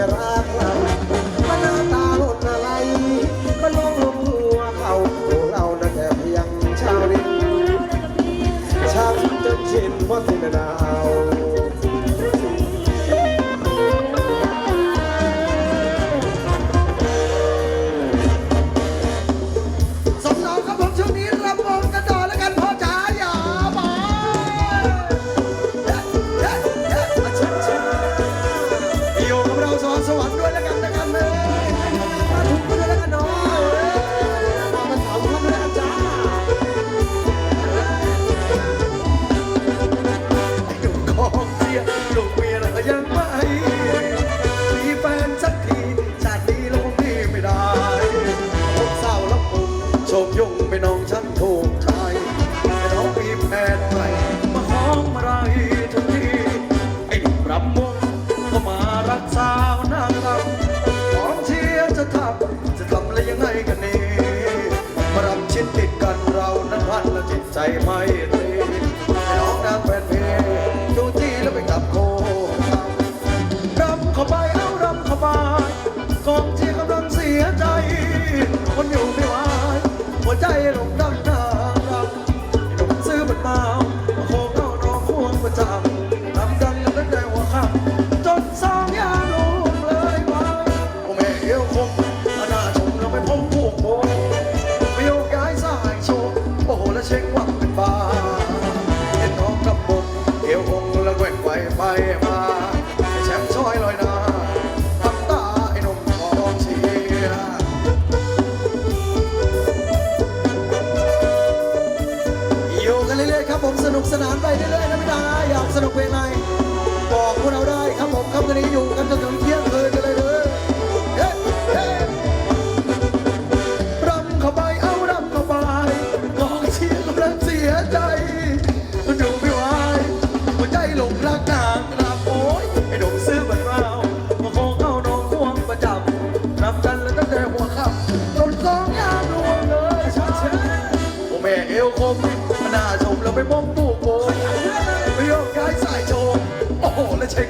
จรักเรามัหน้าตาลดอะไร ก็ลงลงหัวเขาตัวกเรานั่แต่เพียงชาวลินช้ำจนชินว่าสิ่งหนาว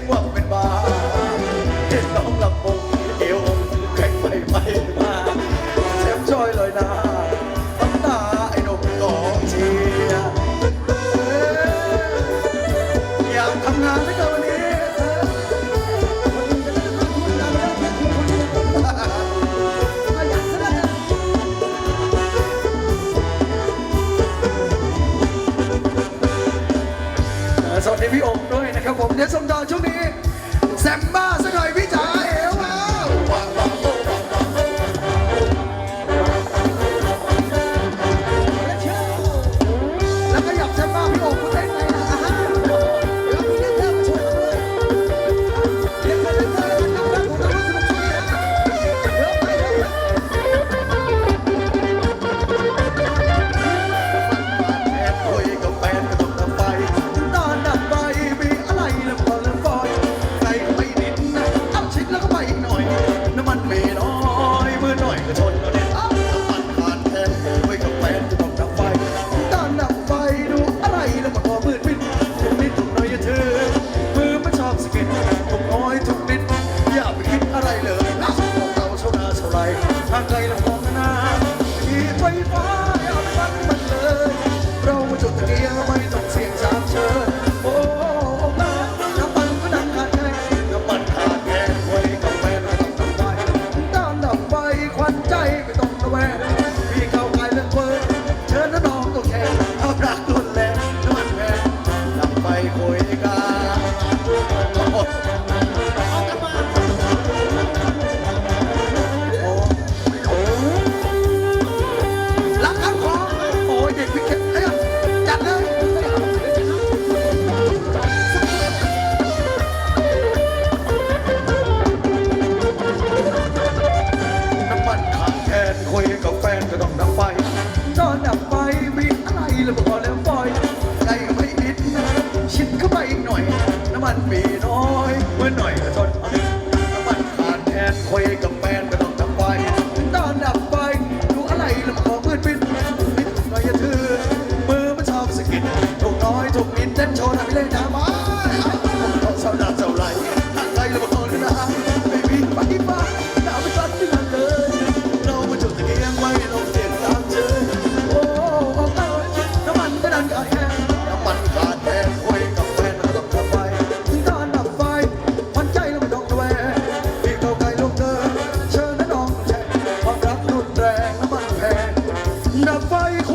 โอ้ the fight.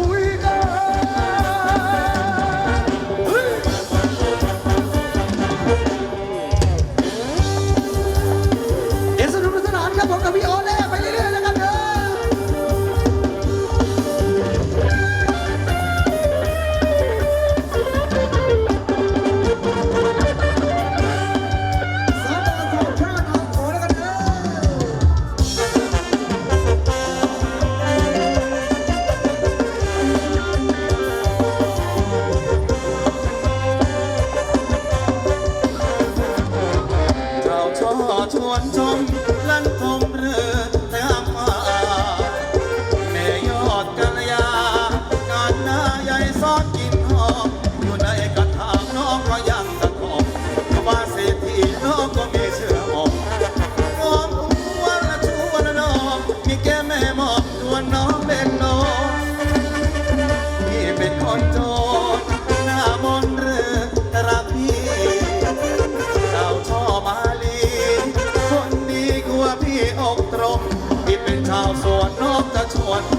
one.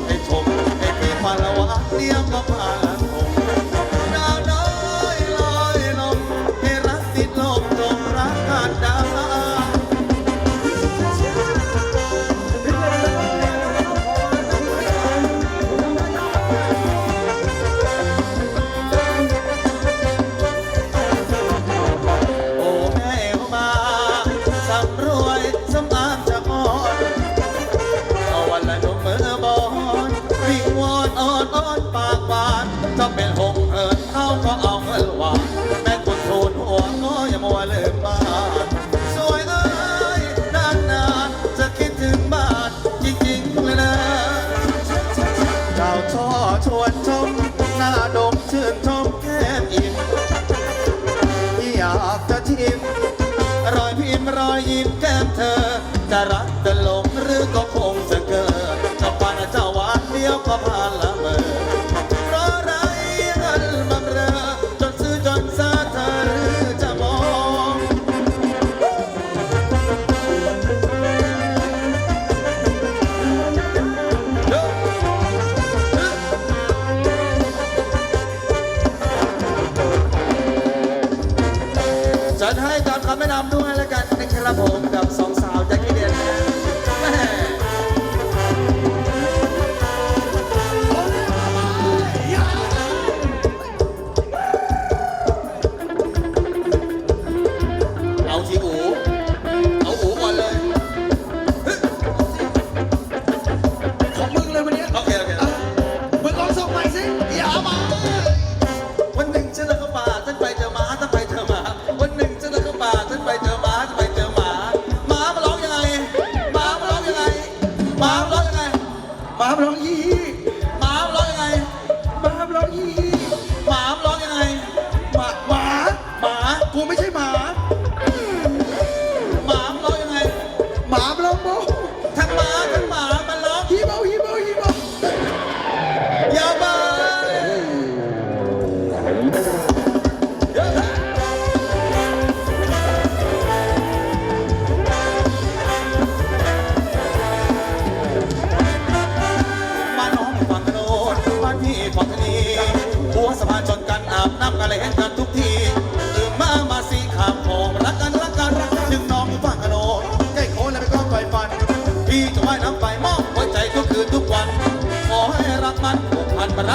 Emma.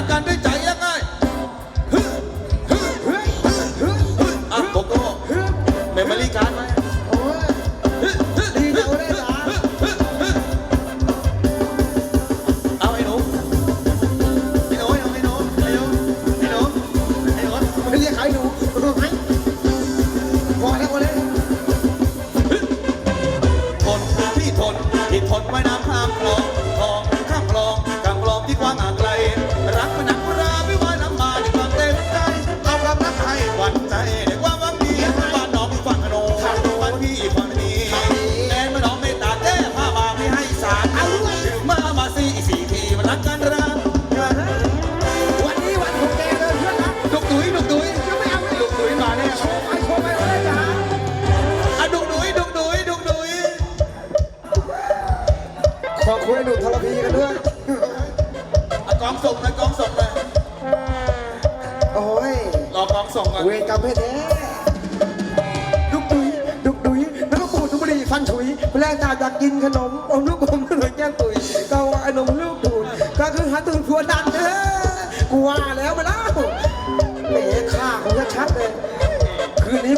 akande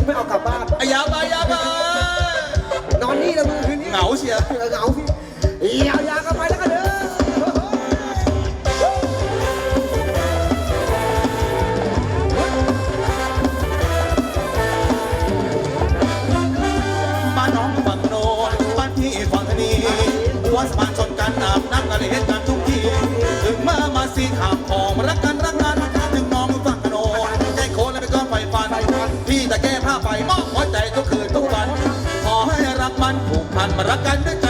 ไม่เอากลับบ้านอยาไปอยาไปนอนนี่ละมึงคืนนี้เหงาเสียวเหงาพี่ยาวยากันไปแล้วกันเด้อน้อง rakan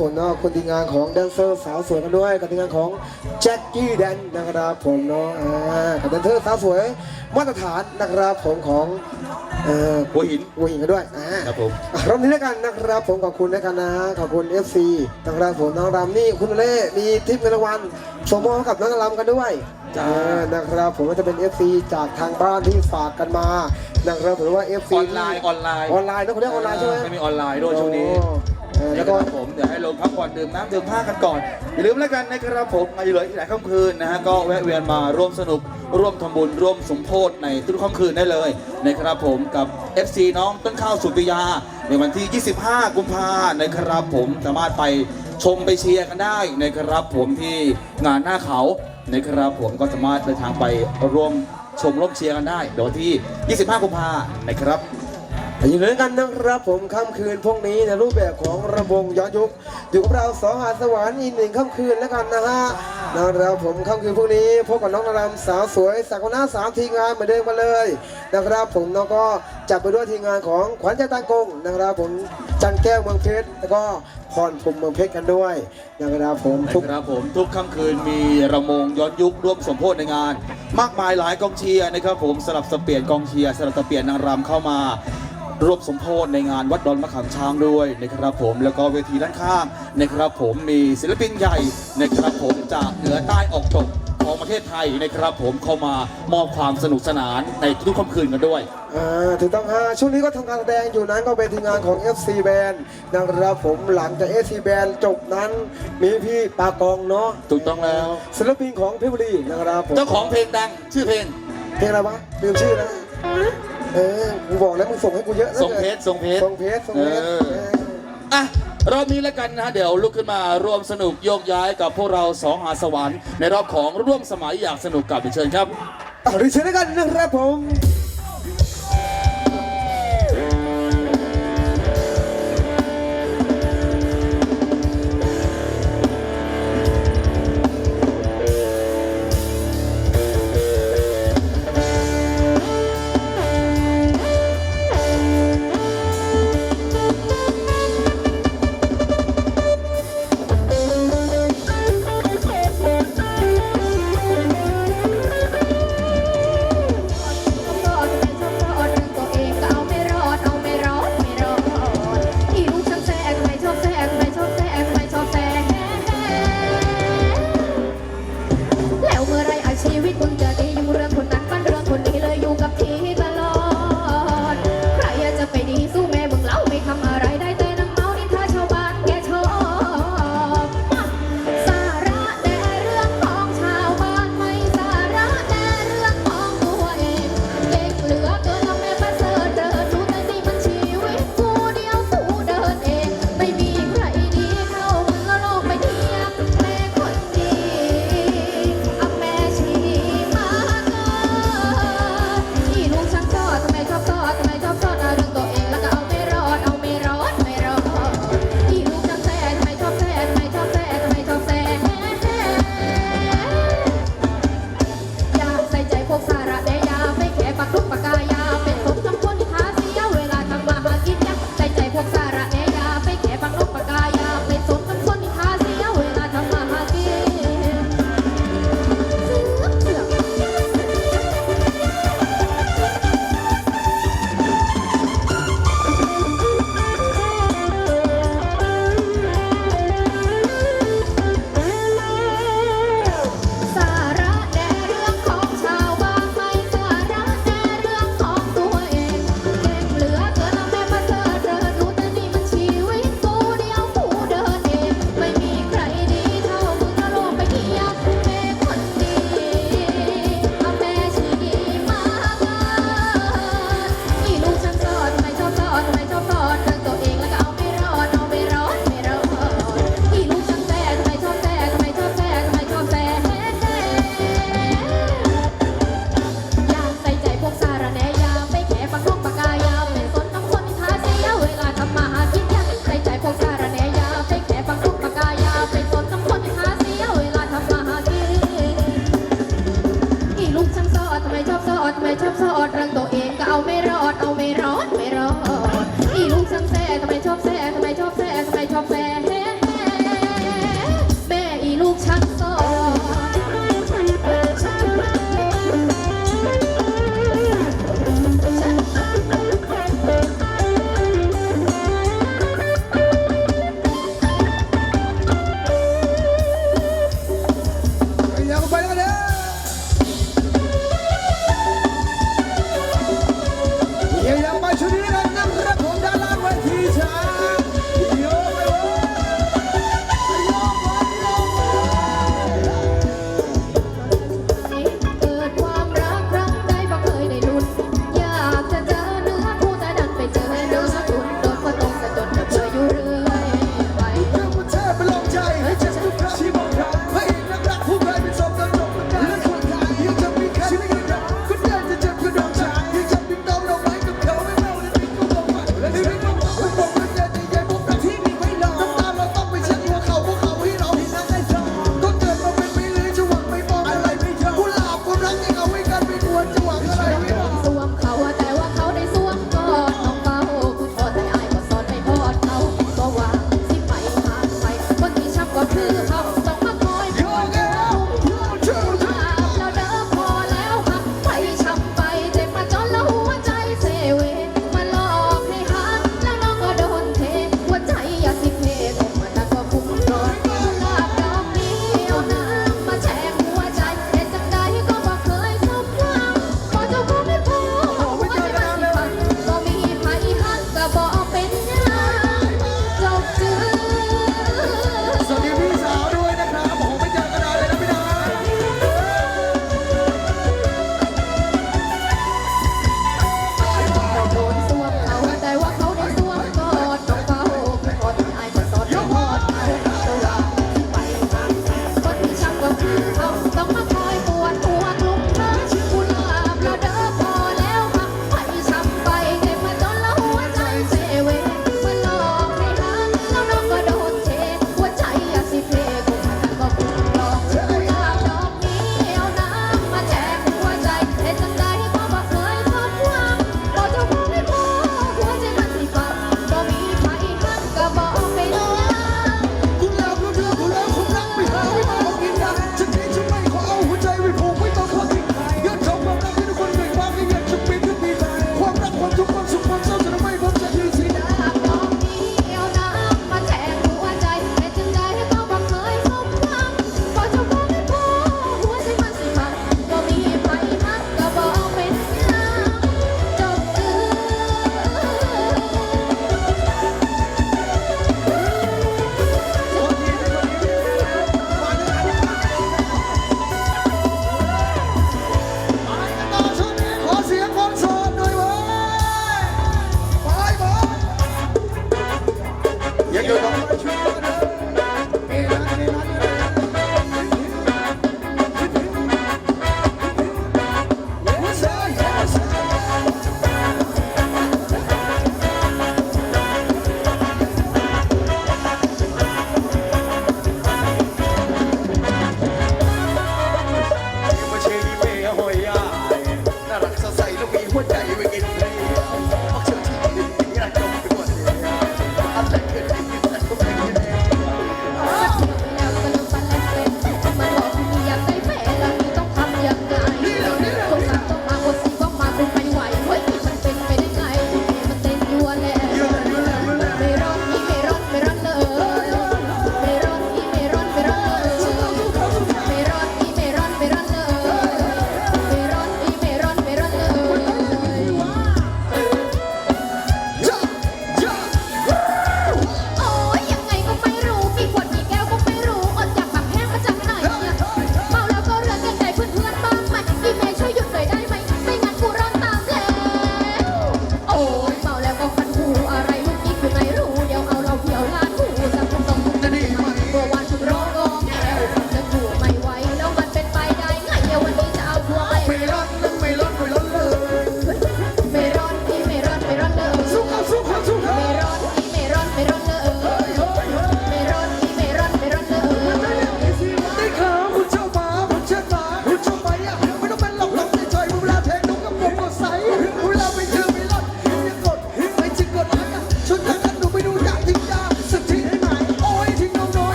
ครับผมเนาะคนทีมงานของแดนเซอร์สาวสวยกันด้วยกับทีมงานของแจ็คกี้แดนนะครับผมเนาะอ่ากับแดนเซอร์สาวสวยมาตรฐานนะครับผมของเอ่อหัวหิน หัวหินกันด้วยอ่า ครับผมอะรอบนี้ด้วยกันนะครับผมขอบคุณด้วยกันนะขอบคุณ FC นะครับผมน้องรำนี่คุณเล่มีทิปเงินรางวัลสมมอบให้กับน้องรำกันด้วยจ้า เออนะครับผมก็จะเป็น FC จากทางบ้านที่ฝากกันมานะครับผมว่า FC ออนไลน์ ออนไลน์ออนไลน์นะคุณเรียกออนไลน์ใช่ไหม ไม่มีออนไลน์ด้วยช่วงนี้เอ อแล้แล้ววก็ก็ผมเดี๋ยวให้ลงพักผ่อนดื่มน้ำดื่มผ้ากันก่อนอย่าลืมแล้วกันนะครับผมมาอยู่เลยที่ไหนค่ำคืนนะฮะก็แวะเวียนมาร่วมสนุก ร่วมทำบุญร่วมสมโพธในทุกค่ำคืนได้เลยนะครับผมกับ FC น้องต้นข้าวสุปิยา ในวันที่ 25 กุมภานะครับผมสามารถไปชมไปเชียร์กันได้นะครับผมที่งานหน้าเขานะครับผมก็สามารถเดินทางไปร่วมชมร่วมเชียร์กันได้เดี๋ยววันที่ 25 กุมภานะครับ อยู่ด้วยกันนะครับผมค่ำคืนพวกนี้ในรูปแบบของระบงย้อนยุคอยู่กับเราสองหาสวรรค์อีกหนึ่งค่ำคืนแล้วกันนะฮะนะครับผมค่ำคืนพวกนี้พบกับน้องนารำสาวสวยสักหน้าสามทีมงานเหมือนเดิมมาเลยนะครับผมแล้วก็จับไปด้วยทีมงานของขวัญใจตากงนะครับผมจันแก้วเมืองเพชรแล้วก็พรพรมเมืองเพชรกันด้วยนะครับผมทุกครับผมทุกค่ำคืนมีระมงย้อนยุคร่วมสมโพธในงาน มากมายหลายกองเชียร์นะครับผมสลับสเปลี่ยนกองเชียร์สลับสเปลี่ยนนางรำเข้ามา ร่วมสมโพธในงานวัดดอนมะขามช้างด้วยนะครับผมแล้วก็เวทีด้านข้างนะครับผมมีศิลปินใหญ่นะครับผมจากเหนือใต้ออกตกของประเทศไทยนะครับผมเข้ามามอบความสนุกสนานในทุกค่ำคืนกันด้วย อ่าถูกต้องฮะช่วงนี้ก็ทำการแสดงอยู่นั้นก็เป็นทีมงานของ FC Band นะครับผมหลังจาก FC Band จบนั้น มีพี่ปากองเนาะถูกต้องแล้ว ศิลปินของเพชรบุรีนะครับผมเจ้าของเพลงดังชื่อเพลง เพลงอะไรวะลืมชื่อแล้ว เออกูบอกแล้วมึงส่งให้กูเยอะนะทรงเพชรทรงเพชรส่งเพชรส่งเพชรเออเอออะรอบนี้แล้วกันนะฮะเดี๋ยวลุกขึ้นมาร่วมสนุกโยกย้ายกับพวกเราสองหาสวรรค์ในรอบของร่วมสมัยอยากสนุกกับเชิญครับ เอาดิเชิญด้วยกันนะครับผม